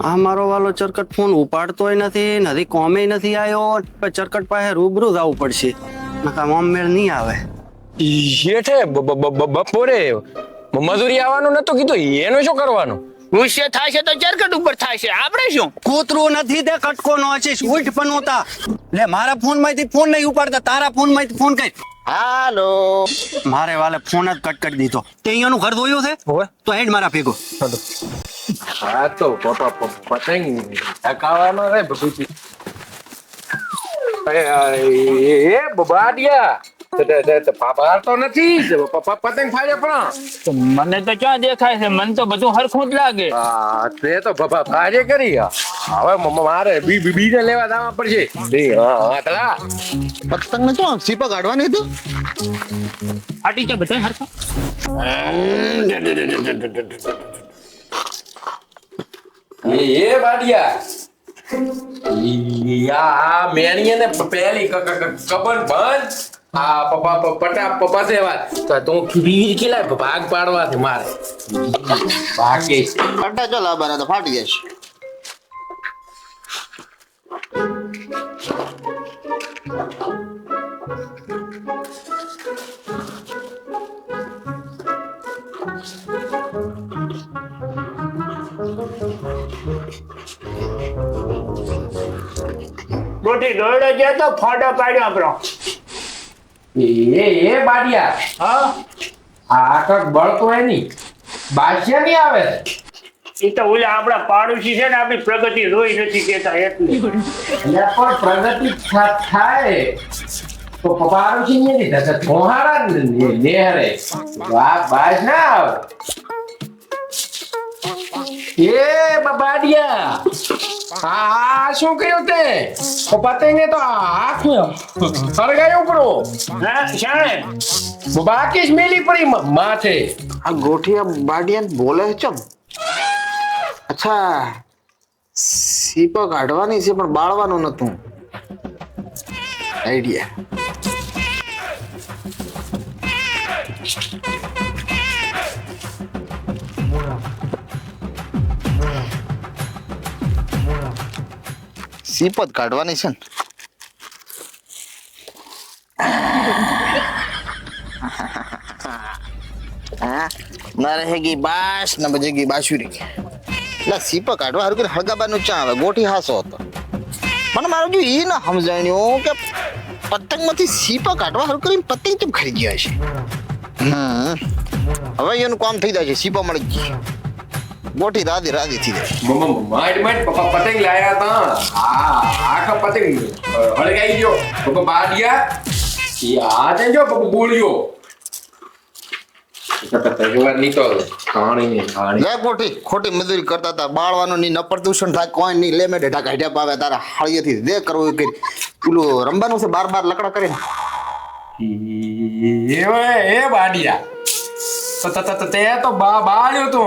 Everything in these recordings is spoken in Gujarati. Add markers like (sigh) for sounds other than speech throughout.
આ મારો વાલો ચરકટ ફોન ઉપાડતોય નથી નથી કોમે નથી આવ્યો પણ ચરકટ પાસે રૂબરૂ જવું પડશે. નકા મોમ મેળ નહીં આવે. બ- બપોરે મજૂરી આવવાનું નતો કીધું એનું શું કરવાનું? ગુસ્સે થાય છે તો ચરકટ ઉપર થાય છે આપણે શું? કૂતરું નથી તે કટકો નો છે ઉઠ પણ નહોતા લે મારા ફોનમાંથી ફોન નહીં ઉપાડતા તારા ફોનમાંથી ફોન કઈ હાલો. મારે વાલે ફોન જ કટ કરી દીધો. તે અહીંયાનું ઘર ધોયું છે. તો હેડ મારા ભેગો. હા તો પતંગ ટકાવાનો રે ભગુજી એ બબાડિયા તે- નથી પતંગ ફાડે પણ મને તો ક્યાં દેખાય છે મને તો બધું હરખું જ લાગે હા તે તો બાબા ફાડે કરી હવે મારે બી બીજે લેવા દાવા પડશે પતંગ ને શું સીપા કાઢવાની હતી ફાટી છે બધા હરખા એ બાડિયા. મેણીએ ક- કબન બંધ આ પપ્પા પટા પપ્પા છે વાત તો તું ખીરી કેલા ભાગ પાડવા છે મારે? બાકી પટા ચાલ આબાના તો ફાટી જશે મોટી દોડો છે તો ફોટો પાડ્યો આપણો. એ એ બાડિયા. હા? આ કક બળતો હોયની બાદશાહ નહીં આવે? એ તો ઓલા આપણા પાડોશી છે ને આપણી પ્રગતિ રોઈ નથી કેતા એટલે. એટલે પણ પ્રગતિ થાય. તો પાડોશી નહીં થોહારા ને ને- નેહરે બા બાજ ના આવે. એ બબાડિયા આ શું કર્યું તે? પતંગે તો હાથ સળગાયો પડો શાણે? બાકી જ મેલી પડી મ- માથે. આ ગોઠિયા બાડિયા બોલે ચમ? અચ્છા સીપો કાઢવાની છે પણ બાળવાનું નતું. આઈડિયા સીપ જ કાઢવાની છે ને. હા મારે હેગી બાસ, ને બજેગી બાસુરી. એટલે સીપા કાઢવા હારું કરીને હળગાબાનું ચા આવે ગોઠી હાસો હતો. મને મારું જો ઈ ના સમજાણ્યું કે પતંગમાંથી સીપા કાઢવા હારું કરીને પતંગ કેમ ખરીદી ગયા છે હમ. હવે એનું કામ થઈ જાય છે, સીપા મળી ગઈ. ગોઠી રાધી રાધી થઈ જાય. માંડ માંડ પપ્પા પતંગ લાયા તા આ આખા પતંગ હળગાઈ ગયો. પપ્પા બાડિયા તે જો પપ્પા બોલ્યો ખોટી મજૂરી કરતા હતા. બાળવાનું ની નપર થાય કોઈ નહીં લે મેં કાઢ્યા પાવે તારા હાળીએથી દે કરવું કરી. પેલું રમવાનું છે બાર બાર લકડા કરીને. એ બાડિયા. તો તો- બાળ્યો તો.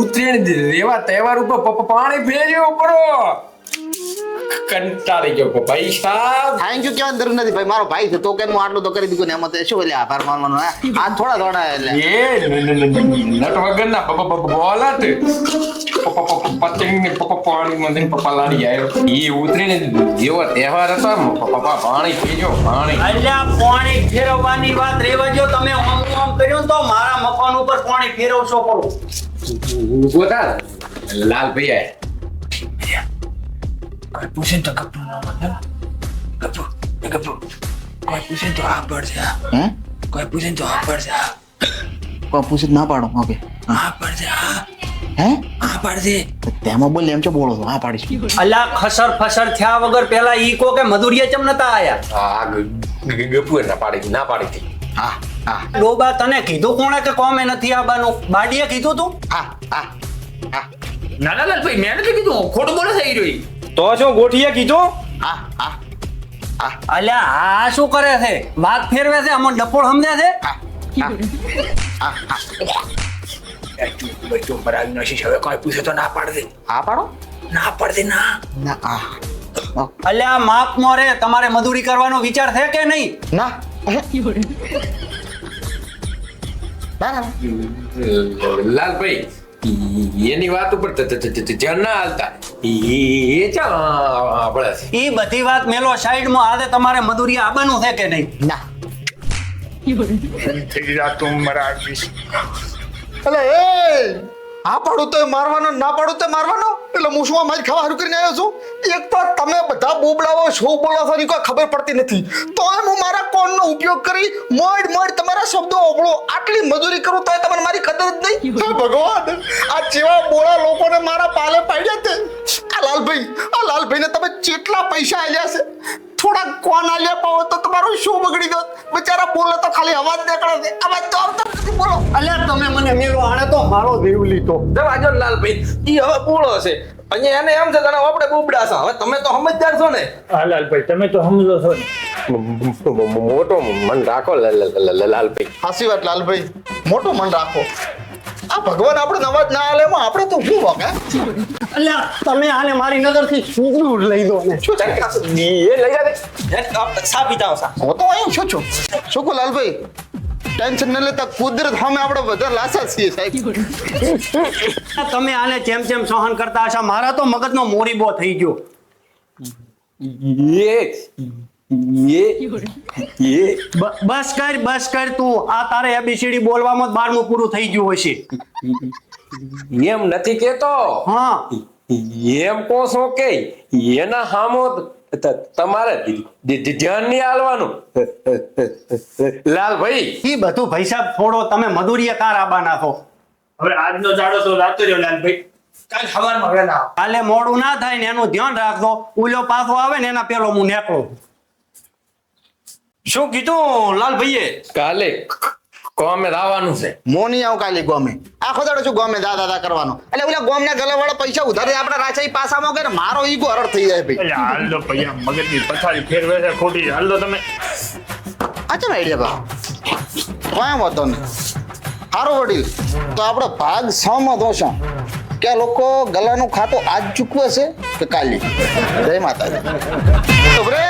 ઉતરીણ એવા તહેવાર ઉપર પપ્પા પાણી ફેર્યો પડો કંટાળી ગયો ભાઈ સાહેબ થેન્ક યુ કેવાની જરૂર નથી. ભાઈ મારો ભાઈ છે તો કે હું આટલું તો કરી દીધું ને એમાં શું એટલે આભાર માનવાનો આ થોડા થોડા એટલે. એ નટ વગર ના પપ્પા બ- બોલત. પ- પ- પ- પતંગ પાણી માં પપ્પા લાડી આવ્યો. ઈ ઉતરીને જેવો તહેવાર હતો પપ્પા પાણી પીજો પાણી. અલ્યા પાણી ફેરવવાની વાત રેવા જો તમે ઓમ ઓમ કર્યો ને તો મારા મકાન ઉપર પાણી ફેરવશો પડો ભાઈ આયા કોઈ પૂછે ને તો ગપ્પુ ન માને ગપ્પુ એ ગપ્પુ કોઈ પૂછે ને તો હા પડશે હા હે કોઈ પૂછે ને હા હા પાડો ઓકે હા પડશે હા હે હા પડશે તો તેમાં બોલ એમ છો બોલો તો હા પાડીશ અલ્યા ખસર ફસર થયા વગર પેલા ઈ કો કે મધુરિયા ચમ નતા આયા આ ગ- ગ- ગપુ ના પાડી હતી, ના પાડી હતી હા હા. ડોબા તને કીધું કોણે કે કોમે નથી આવવાનું? બાડીએ કીધું તું? હા હા હા. ના ના લાલભાઈ મેં નથી કીધું. ખોટું બોલે થઈ રહ્યું તો શું ગોઠીએ કીધું? હા હા અલ્યા આ શું કરે છે? વાત ફેરવે છે? અમને ડપોળ સમજે છે? હા હા બચ્ચો ભરાવી નશીશ હવે કોઈ પૂછે તો ના પાડ. દે પાડો ના પાડ ના ના અલ્યા માપ મોરે તમારે મજૂરી કરવાનો વિચાર છે કે નહીં? ના. (laughs) ના ના લાલભાઈ એની વાત ઉપર ત- ત- ત- ત- ધ્યાન ના હાલતા. એ ચા આપણે એ બધી વાત મેલો સાઈડમાં આજે તમારે મધુરિયા આવવાનું છે કે નહીં? ના. થઈ જા તું મારા એટલે એ હા પાડું તો મારવાનો ના પાડું તો મારવાનો? એટલે હું શું આ મારી ખાવા હારું કરીને આવ્યો છું? એક તો તમે બધા બોબડાઓ શું બોલો છો એની કોઈ ખબર પડતી નથી. તો એમ હું મારા કોણનો ઉપયોગ કરી મોડ મોડ તમારા શબ્દો ઓગળો. આટલી મજૂરી કરું તો તમને મારી કદર જ નહીં. હે ભગવાન આ જેવા બોળા લોકોને મારા પાલે પાડ્યા તે. આ લાલભાઈ આ લાલભાઈને તમે જેટલા પૈસા આલ્યા છે થોડા કોણ આલ્યા પાવો તો તમારું શું બગડી ગયો? બિચારા બોલે તો ખાલી અવાજ નીકળે છે. અવાજ તો આવતો નથી બોલો. અલ્યા તમે મને મેળો આણે તો મારો દેવ લીધો. જવા જો લાલભાઈ. ઈ હવે બોળો છે. અહીંયા એને એમ છે કે આપણે બુબડા છો. હવે તમે તો સમજદાર છો ને. હા લાલભાઈ તમે તો સમજો છો. મોટો મન રાખો લાલભાઈ. સાચી વાત લાલભાઈ. મોટું મન રાખો. આ ભગવાન આપણે નવાજ ના આલે માં આપણે તો શું વાગે અલ્યા તમે આને મારી નજરથી શું દૂર લઈ દો ને? શું એ લઈ જાવે સા પીતા હો સા હું તો અહીં છું છું? શું લાલભાઈ? ટેન્શન ન લેતા કુદરત સામે આપણે બધા લાસા છીએ સાહેબ. તમે આને જેમ જેમ સહન કરતા હશો મારા તો મગજનો મોરીબો થઈ ગયો. એ એ એ બસ કર બસ કર તું. આ તારે એબીસીડી બોલવામાં બારમું પૂરું થઈ ગયું હશે. એમ નથી કેતો? હા. એમ કહો છો કે એના હામો ત- તમારે ધ્યાન નહીં આલવાનું. લાલભાઈ. ઈ બધું પૈસા છોડો તમે મધુરીએ કાર આબા નાખો. હવે આજનો જાડો તો રાતો રહ્યો લાલભાઈ. કાલ સવારમાં વહેલા. કાલે મોડું ના થાય ને એનું ધ્યાન રાખજો. ઉલ્યો પાછો આવે ને એના પેલો હું નીકળું. શું કીધું લાલભાઈએ? કાલે કોમે દાવાનું છે. મોની આવ કાલી ગોમે. આખો દાડો છું ગોમે દા દાદા કરવાનો? એટલે ઓલા ગોમના ગલાવાળા પૈસા ઉધારે આપડા રાચાઈ પાસામાં ને મારો ઈગો હરડ થઈ જાય ભાઈ. એટલે હાલ તો પૈયા મગજની પથારી ફેરવે છે ખોટી. હાલ દો તમે આચો ને આઈડિયા બા કોયા વાંધો નહીં. હારો વડીલ તો આપણો ભાગ સહમત હોશો કે લોકો ગલાનું ખાતું આજ ચૂકવે છે કે કાલી? જય માતાજી. તો બ્રે